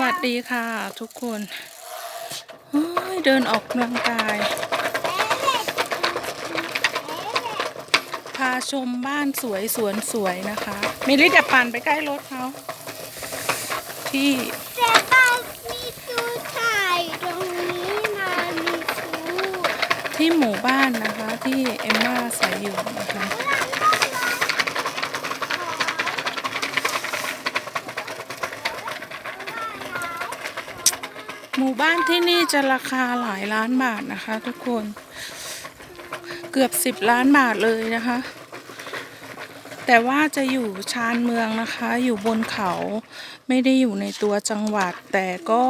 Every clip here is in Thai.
วัสดีค่ะทุกคนโอ้ยเดินออกกำลังกาย พาชมบ้านสวยสวนสวยนะคะ มิลลิจะปั่นไปใกล้รถเขาที่แต่บ้านมีตู้ถ่ายตรงนี้มามีตู้ที่หมู่บ้านนะคะ ที่เอมมาอาศัยอยู่นะคะ หมู่บ้านที่นี่จะราคาหลายล้านบาทนะคะ ทุกคน เกือบสิบล้านบาทเลยนะคะ แต่ว่าจะอยู่ชานเมืองนะคะ อยู่บนเขาไม่ได้อยู่ในตัวจังหวัด แต่ก็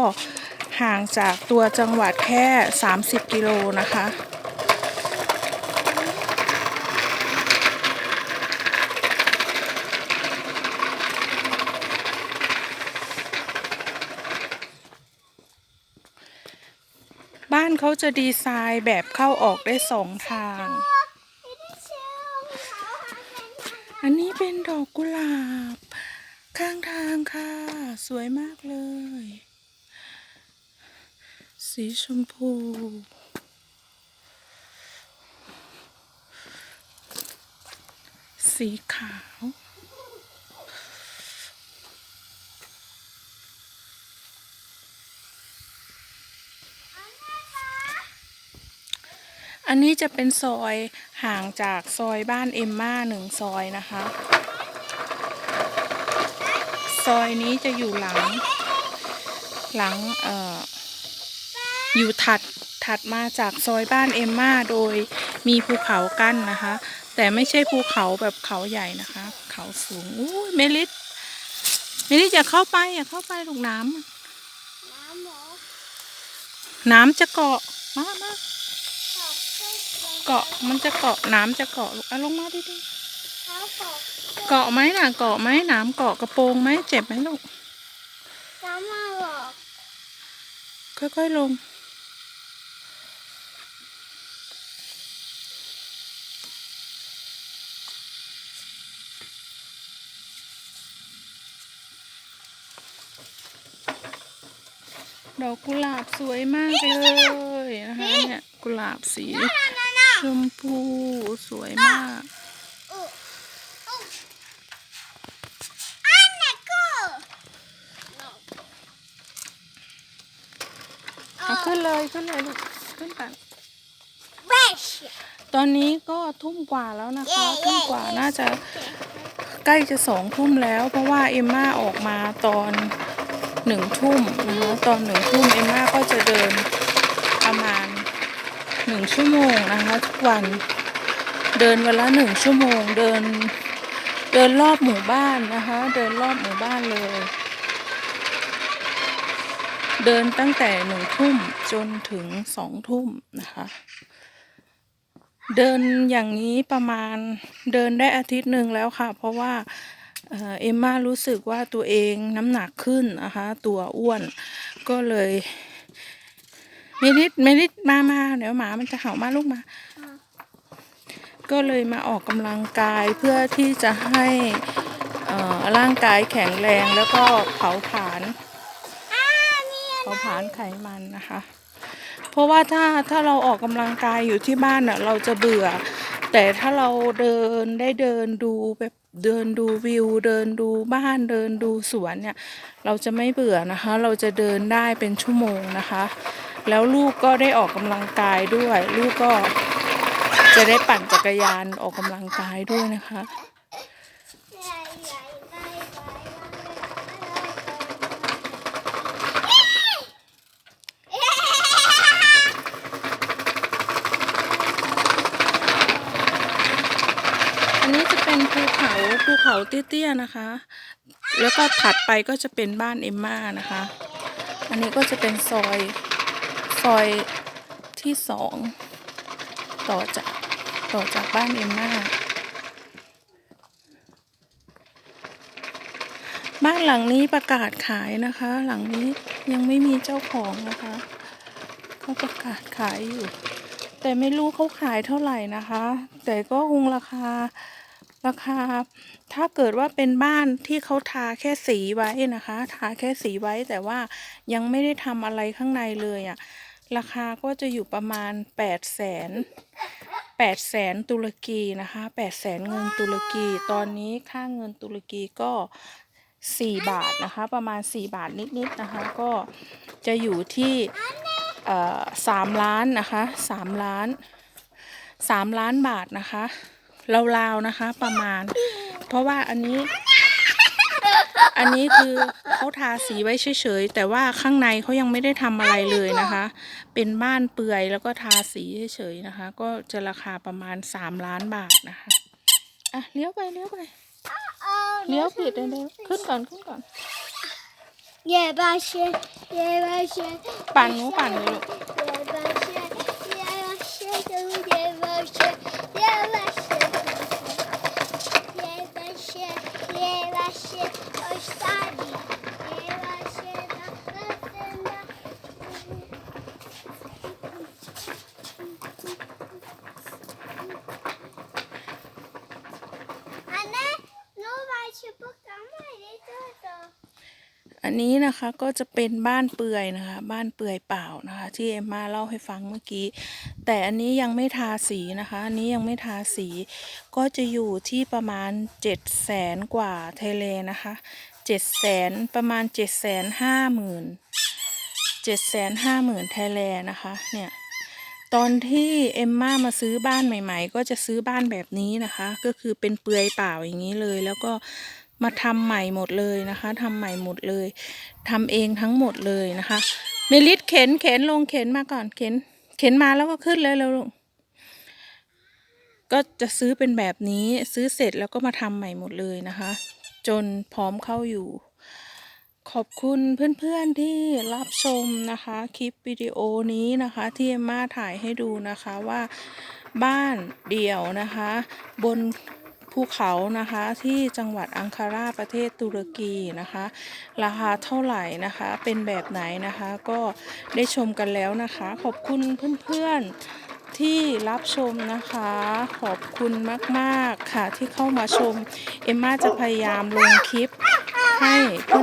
ห่างจากตัวจังหวัดแค่ 30 กิโลนะคะานเขาจะดีไซน์แบบเข้าออกได้สองทางไม่ได้เชื่อเขาหาเป็นทาง อันนี้เป็นดอกกุหลาบ ข้างทางค่ะ สวยมากเลย สีชมพู สีขาว อันนี้จะเป็นซอยห่างจากซอยบ้านเอมม่าหนึ่งซอยนะคะ ซอยนี้จะอยู่หลัง หลังเอ่ออยู่ถัดถัดมาจากซอยบ้านเอมม่าโดยมีภูเขากั้นนะคะ แต่ไม่ใช่ภูเขาแบบเขาใหญ่นะคะ เขาสูงอุ้ยเมลิสเมลิสอย่าเข้าไปอย่าเข้าไปลูกน้ำน้ำหมอน้ำจะเกาะมามาขอบคุณ เกาะมันจะเกาะน้ำจะเกาะลูกเอาลงมาดิดิเขาบอกเกาะไหมน่ะเกาะไหมน้ำเกาะกระโปรงไหมเจ็บไหมลูกน้ำมาบอกค่อยๆลงดอกกุหลาบสวยมากเลยนะคะเนี่ย กุหลาบสี ชมพูสวยมากอู้อู้อันนี้กูเอาขึ้นเลยขึ้นเลยลูกขึ้นไปเบชตอนนี้ก็ทุ่มกว่าแล้วนะคะเย้ทุ่มกว่าน่าจะใกล้จะสองทุ่มแล้ว เพราะว่าเอมม่าออกมาตอนหนึ่งทุ่มนะคะตอนหนึ่งทุ่มเอมม่าก็จะเดินประมาณ หนึ่งชั่วโมงนะคะทุกวันเดินวันละหนึ่งชั่วโมง เดินเดินรอบหมู่บ้านนะคะ เดินรอบหมู่บ้านเลย เดินตั้งแต่หนึ่งทุ่มจนถึงสองทุ่มนะคะ เดินอย่างนี้ประมาณเดินได้อาทิตย์หนึ่งแล้วค่ะ เพราะว่าเอ่อเอมม่ารู้สึกว่าตัวเองน้ำหนักขึ้นนะคะ ตัวอ้วนก็เลย เมลิดเมลิดมามาเดี๋ยวหมามันจะเห่ามาลูกมา ก็เลยมาออกกำลังกายเพื่อที่จะให้เอ่อร่างกายแข็งแรงแล้วก็เผาผลาญอ่านี่เผาผลาญไขมันนะคะ เพราะว่าถ้าถ้าเราออกกำลังกายอยู่ที่บ้านน่ะเราจะเบื่อ แต่ถ้าเราเดินได้เดินดูแบบเดินดูวิวเดินดูบ้านเดินดูสวนเนี่ย เราจะไม่เบื่อนะคะ เราจะเดินได้เป็นชั่วโมงนะคะ แล้วลูกก็ได้ออกกำลังกายด้วย ลูกก็จะได้ปั่นจักรยานออกกำลังกายด้วยนะคะอันนี้จะเป็นภูเขาภูเขาเตี้ยๆนะคะ แล้วก็ถัดไปก็จะเป็นบ้านเอมม่านะคะ อันนี้ก็จะเป็นซอย ซอยที่สองต่อจากต่อจากบ้านเอมมาบ้านหลังนี้ประกาศขายนะคะ หลังนี้ยังไม่มีเจ้าของนะคะเขาประกาศขายอยู่ แต่ไม่รู้เขาขายเท่าไหร่นะคะ แต่ก็คงราคาราคา ถ้าเกิดว่าเป็นบ้านที่เขาทาแค่สีไว้นะคะ ทาแค่สีไว้แต่ว่ายังไม่ได้ทำอะไรข้างในเลยอะ่ะ ราคาก็จะอยู่ประมาณ8 0 0แสน8แสนตุรกีนะคะ8แสนเงินตุรกี ตอนนี้ค่าเงินตุรกีก็ 4 บาทนะคะ ประมาณ 4 บาทนิดๆนะคะ ก็จะอยู่ที่3ล้านนะคะ3ล้าน3ล้านบาทนะคะราวๆนะคะประมาณ เพราะว่าอันนี้ อันนี้คือเขาทาสีไว้เฉยๆ แต่ว่าข้างในเขายังไม่ได้ทำอะไรเลยนะคะ เป็นบ้านเปื่อยแล้วก็ทาสีเฉยๆนะคะ ก็จะราคาประมาณ3ล้านบาทนะคะ อะเลี้ยวไปเลี้ยวไปเลี้ยวผิดเลยขึ้นก่อนขึ้นก่อนเย่บาเชเย่บาเชปั่นหนูปั่นเลยลูกเย่บาเชยเย่บาเชยเย่บาเชยเชโอสตาดีเย่บาเชนะนะนะ Anne, nu var jeg på gamle litt da. อันนี้นะคะก็จะเป็นบ้านเปื่อยนะคะ บ้านเปื่อยเปล่านะคะ ที่เอ็มมาเล่าให้ฟังเมื่อกี้ แต่อันนี้ยังไม่ทาสีนะคะ อันนี้ยังไม่ทาสี ก็จะอยู่ที่ประมาณเจ็ดแสนกว่าไทเลนะคะ เจ็ดแสนประมาณเจ็ดแสนห้าหมื่นเจ็ดแสนห้าหมื่นไทยแลนด์นะคะเนี่ยตอนที่เอมม่ามาซื้อบ้านใหม่ ๆ ก็จะซื้อบ้านแบบนี้นะคะ ก็คือเป็นเปลือยเปล่าอย่างนี้เลย แล้วก็มาทำใหม่หมดเลยนะคะทำใหม่หมดเลยทำเองทั้งหมดเลยนะคะเมลิดเข็นเข็นลงเข็นมาก่อนเข็นเข็นมาแล้วก็ขึ้นเลยแล้วลูกก็จะซื้อเป็นแบบนี้ซื้อเสร็จแล้วก็มาทำใหม่หมดเลยนะคะ จนพร้อมเข้าอยู่ ขอบคุณเพื่อนๆที่รับชมนะคะ คลิปวิดีโอนี้นะคะที่เอมมาถ่ายให้ดูนะคะว่าบ้านเดี่ยวนะคะ บนภูเขานะคะที่จังหวัดอังคาราประเทศตุรกีนะคะ ราคาเท่าไหร่นะคะเป็นแบบไหนนะคะ ก็ได้ชมกันแล้วนะคะ ขอบคุณเพื่อนๆ ที่รับชมนะคะ ขอบคุณมากๆค่ะที่เข้ามาชม เอมมาจะพยายามลงคลิป ให้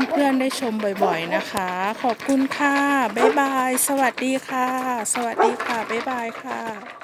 เพื่อนๆได้ชมบ่อยๆนะคะ ขอบคุณค่ะ บ๊ายบาย สวัสดีค่ะ สวัสดีค่ะ บ๊ายบายค่ะ